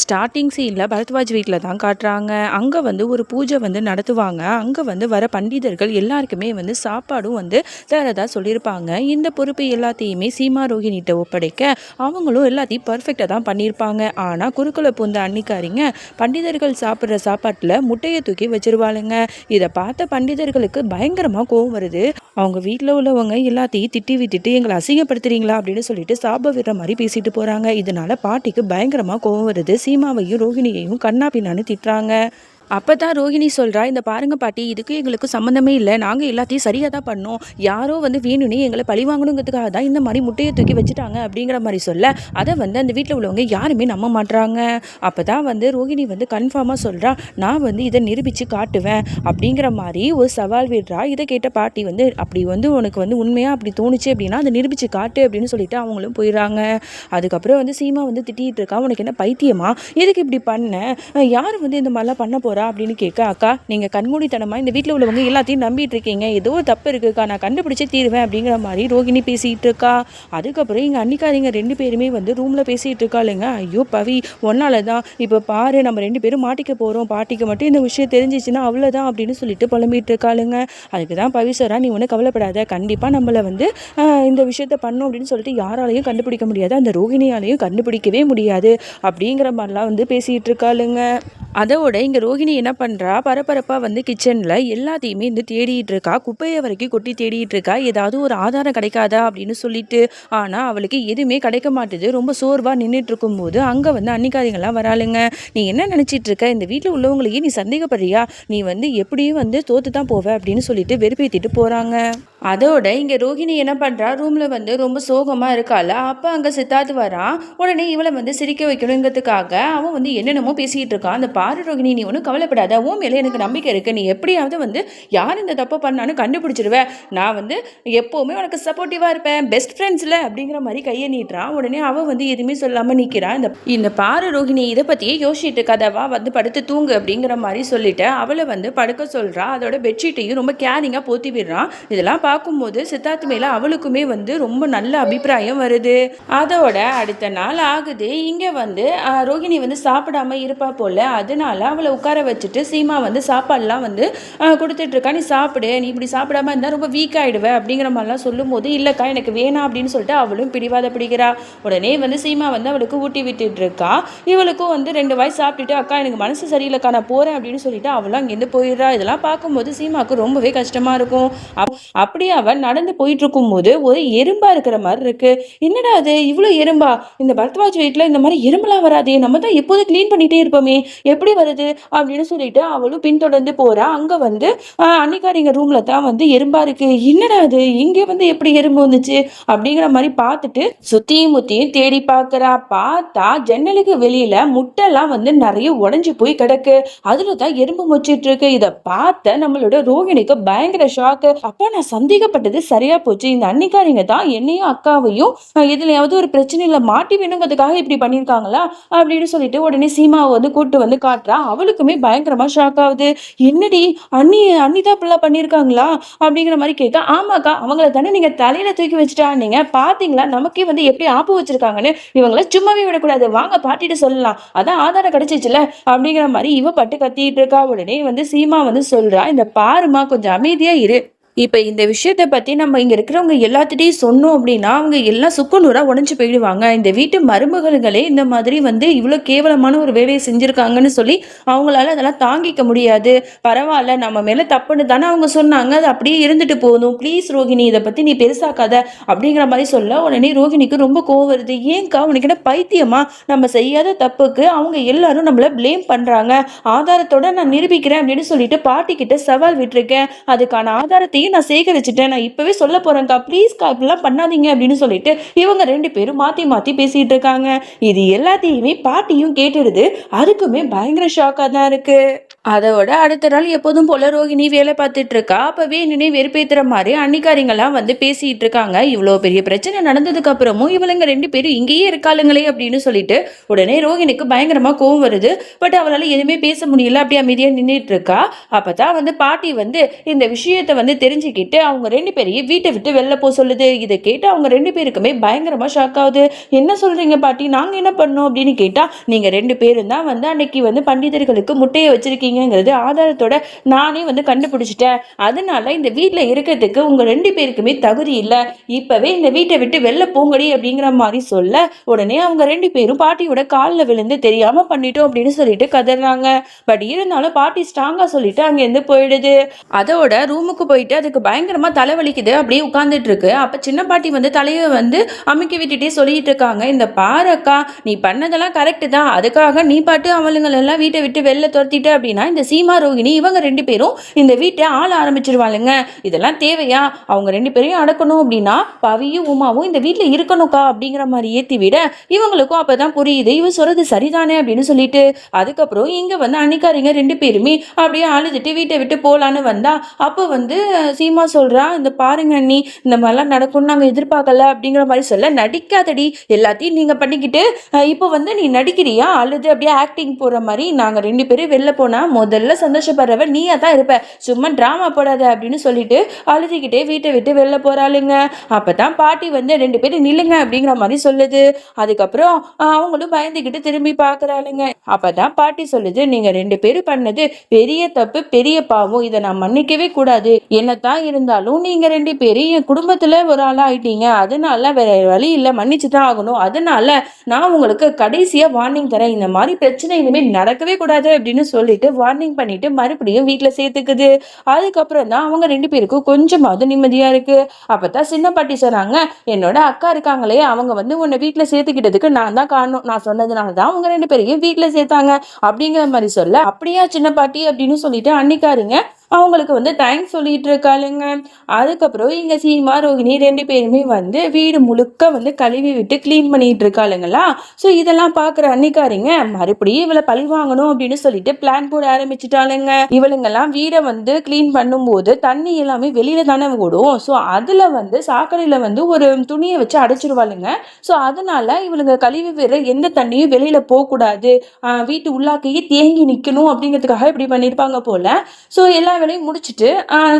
Starting சீனில் பரத்வாஜ் வீட்டில் தான் காட்டுறாங்க. அங்கே வந்து ஒரு பூஜை வந்து நடத்துவாங்க. அங்கே வந்து வர பண்டிதர்கள் எல்லாருக்குமே வந்து சாப்பாடும் வந்து தரதாக சொல்லியிருப்பாங்க. இந்த பொறுப்பு எல்லாத்தையுமே சீமா ரோஹினிட்ட ஒப்படைக்க அவங்களும் எல்லாத்தையும் பர்ஃபெக்டாக தான் பண்ணியிருப்பாங்க. ஆனால் குறுக்குல பூந்த அன்னிக்காரிங்க பண்டிதர்கள் சாப்பிட்ற சாப்பாட்டில் முட்டையை தூக்கி வச்சிருவாளுங்க. இதை பார்த்த பண்டிதர்களுக்கு பயங்கரமாக கோவம் வருது. அவங்க வீட்டில் உள்ளவங்க எல்லாத்தையும் திட்டி விட்டுட்டு எங்களை அசிங்கப்படுத்துறீங்களா? அப்படின்னு சொல்லிட்டு சாப விடுற மாதிரி பேசிட்டு போகிறாங்க இதனால பாட்டிக்கு பயங்கரமாக கோவம் வருது. சீமாவையும் ரோஹிணியையும் கண்ணா பின்னான்னு திட்டுறாங்க அப்போ தான் ரோஹிணி சொல்கிறா இந்த பாருங்க பாட்டி இதுக்கு எங்களுக்கு சம்மந்தமே இல்லை. நாங்கள் எல்லாத்தையும் சரியாக தான் பண்ணோம். யாரோ வந்து வேணும்னே எங்களை பழி வாங்கணுங்கிறதுக்காக தான் இந்த மாதிரி முட்டையை தூக்கி வச்சுட்டாங்க அப்படிங்கிற மாதிரி சொல்ல அதை வந்து அந்த வீட்டில் உள்ளவங்க யாருமே நம்ப மாட்றாங்க. அப்போ தான் வந்து ரோஹிணி வந்து கன்ஃபார்மாக சொல்கிறா நான் வந்து இதை நிரூபித்து காட்டுவேன் அப்படிங்கிற மாதிரி ஒரு சவால் விடுறா. இதை கேட்ட பாட்டி வந்து அப்படி வந்து உனக்கு வந்து உண்மையாக அப்படி தோணுச்சு அப்படின்னா அதை நிரூபித்து காட்டு அப்படின்னு சொல்லிட்டு அவங்களும் போயிடுறாங்க. அதுக்கப்புறம் வந்து சீமா வந்து திட்டிகிட்டு இருக்கா உனக்கு என்ன பைத்தியமா? எதுக்கு இப்படி பண்ண? யார் வந்து இந்த மாதிரிலாம் பண்ண போறா அப்படின்னு கேட்க அக்கா நீங்கள் கண்மூடித்தனமாக இந்த வீட்டில் உள்ளவங்க எல்லாத்தையும் நம்பிட்டு இருக்கீங்க ஏதோ தப்பு இருக்குக்கா நான் கண்டுபிடிச்சே தீருவேன் அப்படிங்கிற மாதிரி ரோகிணி பேசிகிட்டு இருக்கா. அதுக்கப்புறம் எங்கள் அன்னிக்காரிங்க ரெண்டு பேருமே வந்து ரூமில் பேசிகிட்டு இருக்காளுங்க ஐயோ பவி ஒன்னால தான். இப்போ பாரு நம்ம ரெண்டு பேரும் மாட்டிக்க போகிறோம் பாட்டிக்கு மட்டும் இந்த விஷயம் தெரிஞ்சிச்சுன்னா அவ்வளோதான் அப்படின்னு சொல்லிட்டு புலம்பிகிட்டு இருக்காளுங்க அதுக்கு தான் பவி சொல்றா நீ ஒன்றும் கவலைப்படாத. கண்டிப்பாக நம்மளை வந்து இந்த விஷயத்த பண்ணோம் அப்படின்னு சொல்லிட்டு யாராலையும் கண்டுபிடிக்க முடியாது. அந்த ரோகிணியாலையும் கண்டுபிடிக்கவே முடியாது. அப்படிங்கிற மாதிரிலாம் வந்து பேசிகிட்டு இருக்காளுங்க அதோட இங்கே ரோகிணி என்ன பண்ணுறா பரபரப்பாக வந்து கிச்சனில் எல்லாத்தையுமே வந்து தேடிட்டு இருக்கா. குப்பையை வரைக்கும் கொட்டி தேடிட்டு இருக்கா. ஏதாவது ஒரு ஆதாரம் கிடைக்காதா அப்படின்னு சொல்லிட்டு ஆனால் அவளுக்கு எதுவுமே கிடைக்க மாட்டுது. ரொம்ப சோர்வாக நின்றுட்டு இருக்கும்போது அங்கே வந்து அன்னிக்காரிங்கெல்லாம் வராளுங்க. நீ என்ன நினச்சிட்டு இருக்க? இந்த வீட்டில் உள்ளவங்களையே நீ சந்தேகப்படுறியா? நீ வந்து எப்படியும் வந்து தோத்து தான் போவ அப்படின்னு சொல்லிட்டு வெறுப்பேற்றிட்டு போகிறாங்க அதோட இங்கே ரோஹிணி என்ன பண்ணுறா ரூமில் வந்து ரொம்ப சோகமாக இருக்கால அப்போ அங்கே சித்தாத்து வரான் உடனே இவளை வந்து சிரிக்க வைக்கணுங்கிறதுக்காக அவன் வந்து என்னென்னமோ பேசிகிட்டு இருக்கான் அந்த பாரு ரோகிணி நீ ஒன்றும் கவலைப்படாத. ஓ மேலே எனக்கு நம்பிக்கை இருக்குது நீ எப்படியாவது வந்து யார் இந்த தப்பை பண்ணாலும் கண்டுபிடிச்சிருவேன் நான் வந்து எப்போவுமே உனக்கு சப்போர்ட்டிவாக இருப்பேன். பெஸ்ட் ஃப்ரெண்ட்ஸில் அப்படிங்கிற மாதிரி கையை நீட்டுறான் உடனே அவள் வந்து எதுவுமே சொல்லாமல் நிற்கிறான் இந்த இந்த பாரு ரோகிணி இதை பற்றியே யோசிச்சுட்டு இருக்காதவா வந்து படுத்து தூங்கு அப்படிங்கிற மாதிரி சொல்லிட்டு அவளை வந்து படுக்க சொல்கிறா அதோட பெட்ஷீட்டையும் ரொம்ப கேரிங்காக போத்தி விடுறான் இதெல்லாம் பார்க்கும்போது சித்தார்த் மேலே அவளுக்குமே வந்து ரொம்ப நல்ல அபிப்பிராயம் வருது. அதோட அடுத்த நாள் ஆகுது. இங்கே வந்து ஆஹ், ரோகிணி வந்து சாப்பிடாம இருப்பா போல. அதனால் அவளை உட்கார வச்சுட்டு சீமா வந்து சாப்பாடுலாம் வந்து கொடுத்துட்ருக்கா. நீ சாப்பிடு. நீ இப்படி சாப்பிடாம இருந்தால் ரொம்ப வீக் ஆகிடுவேன் அப்படிங்கிற மாதிரிலாம் சொல்லும்போது இல்லைக்கா எனக்கு வேணாம். அப்படின்னு சொல்லிட்டு அவளும் பிடிவாத பிடிக்கிறா. உடனே வந்து சீமா வந்து அவளுக்கு ஊட்டி விட்டுட்டு இருக்கா இவளுக்கும் வந்து ரெண்டு வாய் சாப்பிட்டுட்டு அக்கா எனக்கு மனசு சரியில்லைக்கா நான் போகிறேன் அப்படின்னு சொல்லிட்டு அவளும் அங்கேருந்து போயிடுறா. இதெல்லாம் பார்க்கும்போது சீமாவுக்கு ரொம்பவே கஷ்டமா இருக்கும். அப்- அப்படியே அவள் நடந்து போயிட்டு இருக்கும்போது ஒரு எறும்பா இருக்கிற மாதிரி இருக்கு. என்னடா அது இவ்வளோ எறும்பா? இந்த பரத்வாஜ் வீட்டில் இந்த மாதிரி எறும்பெல்லாம் வராதே. நம்ம தான் எப்போதும் க்ளீன் பண்ணிட்டே இருப்போமே. எப்படி வருது அப்படின்னு சொல்லிட்டு அவளும் பின்தொடர்ந்து போறா. அங்க வந்து ஆஹ், அன்னிக்காரிங்க ரூம்ல தான் வந்து எறும்பா இருக்கு. என்னடா அது? இங்கே வந்து எப்படி எறும்பு வந்துச்சு? அப்படிங்கிற மாதிரி பார்த்துட்டு சுத்தியும் முத்தியும் தேடி பாக்குறா பார்த்தா ஜன்னலுக்கு வெளியில முட்டெல்லாம் வந்து நிறைய உடஞ்சு போய் கிடக்கு. அதுல தான் எறும்பு மொச்சிட்டு இருக்கு. இதை பார்த்த நம்மளோட ரோகிணிக்கு பயங்கர ஷாக்கு அப்ப நான் சந்தேகப்பட்டது சரியா போச்சு. இந்த அன்னிக்காரிங்க தான் என்னையும் அக்காவையும் இதுலயாவது ஒரு பிரச்சனையில மாட்டி வேணுங்கிறதுக்காக இப்படி பண்ணியிருக்காங்களா? அப்படின்னு சொல்லிட்டு உடனே சீமாவை வந்து கூட்டு வந்து காட்டுறா அவளுக்குமே பயங்கரமா ஷாக் ஆகுது. என்னடி? அண்ணி அண்ணி தான் இப்படிலாம் பண்ணியிருக்காங்களா? அப்படிங்கிற மாதிரி கேட்க ஆமாக்கா அவங்கள தானே நீங்க தலையில தூக்கி வச்சுட்டா? நீங்க பாத்தீங்களா? நமக்கே வந்து எப்படி ஆப்பு வச்சிருக்காங்கன்னு இவங்கள சும்மாவே விடக்கூடாது. வாங்க பாட்டிட்டு சொல்லலாம். அதான் ஆதாரம் கிடைச்சிச்சுல அப்படிங்கிற மாதிரி இவ பட்டு கத்திட்டு இருக்கா. உடனே வந்து சீமா வந்து சொல்றா இந்த பாருமா கொஞ்சம் அமைதியா இரு. இப்போ இந்த விஷயத்தை பற்றி நம்ம இங்கே இருக்கிறவங்க எல்லாத்திட்டையும் சொன்னோம் அப்படின்னா அவங்க எல்லாம் சுக்குநூறாக உடஞ்சி போயிடுவாங்க. இந்த வீட்டு மருமகள்களே இந்த மாதிரி வந்து இவ்வளோ கேவலமான ஒரு வேலையை செஞ்சுருக்காங்கன்னு சொல்லி அவங்களால அதெல்லாம் தாங்கிக்க முடியாது. பரவாயில்ல நம்ம மேலே தப்புன்னு தானே அவங்க சொன்னாங்க. அது அப்படியே இருந்துட்டு போதும். ப்ளீஸ் ரோகிணி இதை பற்றி நீ பெருசாக்காத அப்படிங்கிற மாதிரி சொல்ல உடனே ரோகிணிக்கு ரொம்ப கோவம் வருது. ஏன்க்கா உனக்கு என்ன பைத்தியமா? நம்ம செய்யாத தப்புக்கு அவங்க எல்லாரும் நம்மளை ப்ளேம் பண்ணுறாங்க ஆதாரத்தோட நான் நிரூபிக்கிறேன் அப்படின்னு சொல்லிட்டு பாட்டிக்கிட்ட சவால் விட்டுருக்கேன். அதுக்கான ஆதாரத்தையும் பணத்தையும் நான் சேகரிச்சுட்டேன். நான் இப்போவே சொல்ல போகிறேன்க்கா ப்ளீஸ்க்கா இப்படிலாம் பண்ணாதீங்க அப்படின்னு சொல்லிட்டு இவங்க ரெண்டு பேரும் மாற்றி மாற்றி பேசிகிட்டு இருக்காங்க. இது எல்லாத்தையுமே பாட்டியும் கேட்டுடுது. அதுக்குமே பயங்கர ஷாக்காக தான் இருக்குது அதோட அடுத்த நாள் எப்போதும் போல ரோகிணி வேலை பார்த்துட்டு இருக்கா. அப்பவே நினை வெறுப்பேத்துற மாதிரி அன்னிக்காரிங்கெல்லாம் வந்து பேசிட்டு இருக்காங்க. இவ்வளோ பெரிய பிரச்சனை நடந்ததுக்கு அப்புறமும் இவளுங்க ரெண்டு பேரும் இங்கேயே இருக்காளுங்களே அப்படின்னு சொல்லிட்டு உடனே ரோகிணிக்கு பயங்கரமா கோவம் வருது. பட் அவளால் எதுவுமே பேச முடியல. அப்படியே அமைதியாக நின்றுட்டு இருக்கா. அப்பதான் வந்து பாட்டி வந்து இந்த விஷயத்தை வந்து தெரிஞ்சுக்கிட்டு அவங்க ரெண்டு பேரையும் வீட்டை விட்டு வெளில போக சொல்லுது. இதை கேட்டு அவங்க ரெண்டு பேருக்குமே பயங்கரமா ஷாக் ஆகுது. என்ன சொல்றீங்க பாட்டி? நாங்க என்ன பண்ணோம் அப்படின்னு கேட்டா நீங்க ரெண்டு பேரும் தான் வந்து அன்னைக்கு வந்து பண்டிதர்களுக்கு முட்டையை வச்சிருக்கீங்கிறது ஆதாரத்தோட நானே வந்து கண்டுபிடிச்சிட்டேன். அதனால இந்த வீட்டில் இருக்கிறதுக்கு உங்க ரெண்டு பேருக்குமே தகுதி இல்லை. இப்பவே இந்த வீட்டை விட்டு வெளில போங்கடி அப்படிங்கிற மாதிரி சொல்ல உடனே அவங்க ரெண்டு பேரும் பாட்டியோட காலில் விழுந்து தெரியாம பண்ணிட்டோம் அப்படின்னு சொல்லிட்டு கதறாங்க. பட் இருந்தாலும் பாட்டி ஸ்ட்ராங்கா சொல்லிட்டு அங்கேருந்து போயிடுது. அதோட ரூமுக்கு போயிட்டு அதுக்கு பயங்கரமாக தலைவலிக்குது. அப்படியே உட்காந்துட்டு இருக்கு அப்போ சின்ன பாட்டி வந்து தலையை வந்து அமுக்கி விட்டுட்டே சொல்லிட்டு இருக்காங்க. இந்த பாரக்கா நீ பண்ணதெல்லாம் கரெக்டு தான். அதுக்காக நீ பாட்டு அவளுங்களெல்லாம் வீட்டை விட்டு வெளில துரத்திட்ட அப்படின்னா இந்த சீமா ரோகிணி இவங்க ரெண்டு பேரும் இந்த வீட்டை ஆள ஆரம்பிச்சிருவாளுங்க. இதெல்லாம் தேவையா? அவங்க ரெண்டு பேரையும் அடக்கணும் அப்படின்னா பவியும் உமாவும் இந்த வீட்டில் இருக்கணும்க்கா அப்படிங்கிற மாதிரி ஏற்றி விட இவங்களுக்கும் அப்போ தான் புரியுது. இவன் சொல்றது சரிதானே அப்படின்னு சொல்லிட்டு அதுக்கப்புறம் இங்கே வந்து அன்னிக்காரிங்க ரெண்டு பேருமே அப்படியே அழுதுட்டு வீட்டை விட்டு போகலான்னு வந்தா அப்போ வந்து சீமா சொல்றா இந்த பாருங்க அண்ணி இந்த மாதிரிலாம் நடக்கும்னு நாங்கள் எதிர்பார்க்கல அப்படிங்கிற மாதிரி சொல்ல நடிக்காதடி எல்லாத்தையும் நீங்க பண்ணிக்கிட்டு இப்போ வந்து நீ நடிக்கிறியா? அழுது அப்படியே ஆக்டிங் போற மாதிரி நாங்க ரெண்டு பேரும் வெளில போனா முதல்ல சந்தோஷப்படுறவ நீயா தான் இருப்ப. சும்மா ட்ராமா போடாத அப்படின்னு சொல்லிட்டு அழுதுகிட்டே வீட்டை விட்டு வெளில போறாளுங்க. அப்பதான் பாட்டி வந்து ரெண்டு பேரும் நில்லுங்க அப்படிங்கிற மாதிரி சொல்லுது. அதுக்கப்புறம் அவங்களும் பயந்துக்கிட்டு திரும்பி பார்க்கறாளுங்க அப்பதான் பாட்டி சொல்லுது நீங்க ரெண்டு பேரும் பண்ணது பெரிய தப்பு பெரிய பாவம். இதை நான் மன்னிக்கவே கூடாது. தான் இருந்தாலும் நீங்கள் ரெண்டு பேரும் என் குடும்பத்தில் ஒரு ஆளாக ஆயிட்டீங்க அதனால வேற வழி இல்லை. மன்னிச்சு தான் ஆகணும். அதனால நான் உங்களுக்கு கடைசியாக வார்னிங் தரேன். இந்த மாதிரி பிரச்சனை இனிமேல் நடக்கவே கூடாது அப்படின்னு சொல்லிட்டு வார்னிங் பண்ணிட்டு மறுபடியும் வீட்டில் சேர்த்துக்குது. அதுக்கப்புறம் தான் அவங்க ரெண்டு பேருக்கும் கொஞ்சமாவது இருக்குது அப்போ தான் சின்ன பாட்டி சொன்னாங்க என்னோட அக்கா இருக்காங்களே அவங்க வந்து உன்னை வீட்டில் சேர்த்துக்கிட்டதுக்கு நான் தான் காரணம். நான் சொன்னதுனால தான் அவங்க ரெண்டு பேரையும் வீட்டில் சேர்த்தாங்க. அப்படிங்கிற மாதிரி சொல்ல அப்படியா சின்ன பாட்டி? அப்படின்னு சொல்லிட்டு அன்னிக்காருங்க அவங்களுக்கு வந்து தேங்க்ஸ் சொல்லிட்டு இருக்காளுங்க. அதுக்கப்புறம் இங்க சீமா ரோகிணி ரெண்டு பேருமே வந்து வீடு முழுக்க வந்து கழுவி விட்டு க்ளீன் பண்ணிட்டு இருக்காளுங்களா? ஸோ இதெல்லாம் பார்க்குற அன்னிக்காரிங்க மறுபடியும் இவளை பழி வாங்கணும் அப்படின்னு சொல்லிட்டு பிளான் போட ஆரம்பிச்சிட்டாளுங்க. இவளுங்கெல்லாம் வீடை வந்து க்ளீன் பண்ணும்போது தண்ணி எல்லாமே வெளியில தானே ஓடும். ஸோ அதுல வந்து சாக்கடையில வந்து ஒரு துணியை வச்சு அடைச்சிருவாளுங்க. ஸோ அதனால இவளுங்க கழுவி வேற எந்த தண்ணியும் வெளியில போகக்கூடாது. வீட்டு உள்ளாக்கையே தேங்கி நிற்கணும் அப்படிங்கிறதுக்காக இப்படி பண்ணியிருப்பாங்க போல. ஸோ எல்லா வேலையும் முடிச்சுட்டு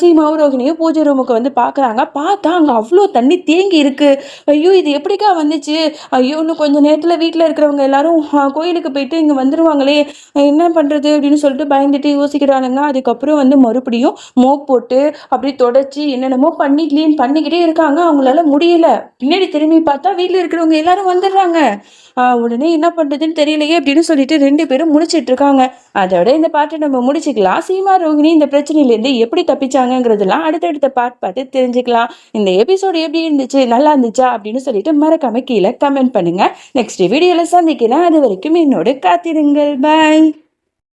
சீமாவும் ரோகிணியும் பூஜை ரூமுக்கு வந்து பார்க்குறாங்க பார்த்தா அங்கே அவ்வளோ தண்ணி தேங்கி இருக்குது ஐயோ இது எப்படிக்கா வந்துச்சு? ஐயோ இன்னும் கொஞ்சம் நேரத்தில் வீட்டில் இருக்கிறவங்க எல்லாரும் கோயிலுக்கு போயிட்டு இங்கே வந்துடுவாங்களே என்ன பண்ணுறது அப்படின்னு சொல்லிட்டு பயந்துட்டு யோசிக்கிறானுங்க. அதுக்கப்புறம் வந்து மறுபடியும் மோப் போட்டு அப்படியே தொடச்சி என்னென்னமோ பண்ணி க்ளீன் பண்ணிக்கிட்டே இருக்காங்க. அவங்களால முடியல. பின்னாடி திரும்பி பார்த்தா வீட்டில் இருக்கிறவங்க எல்லாரும் வந்துடுறாங்க. உடனே என்ன பண்ணுறதுன்னு தெரியலையே அப்படின்னு சொல்லிட்டு ரெண்டு பேரும் முடிச்சிட்டு இருக்காங்க அதோட இந்த பாட்டை நம்ம முடிச்சுக்கலாம். சீமா ரோகிணி இந்த பிரச்சனையிலேருந்து எப்படி தப்பிச்சாங்கங்கிறதெல்லாம் அடுத்தடுத்த பாட் பார்த்து தெரிஞ்சுக்கலாம். இந்த எபிசோடு எப்படி இருந்துச்சு நல்லா இருந்துச்சா அப்படின்னு சொல்லிட்டு மறக்காம கீழே கமெண்ட் பண்ணுங்க. நெக்ஸ்ட் வீடியோவில் சந்திக்கிறேன். அது வரைக்கும் என்னோட காத்திருங்கள். பாய்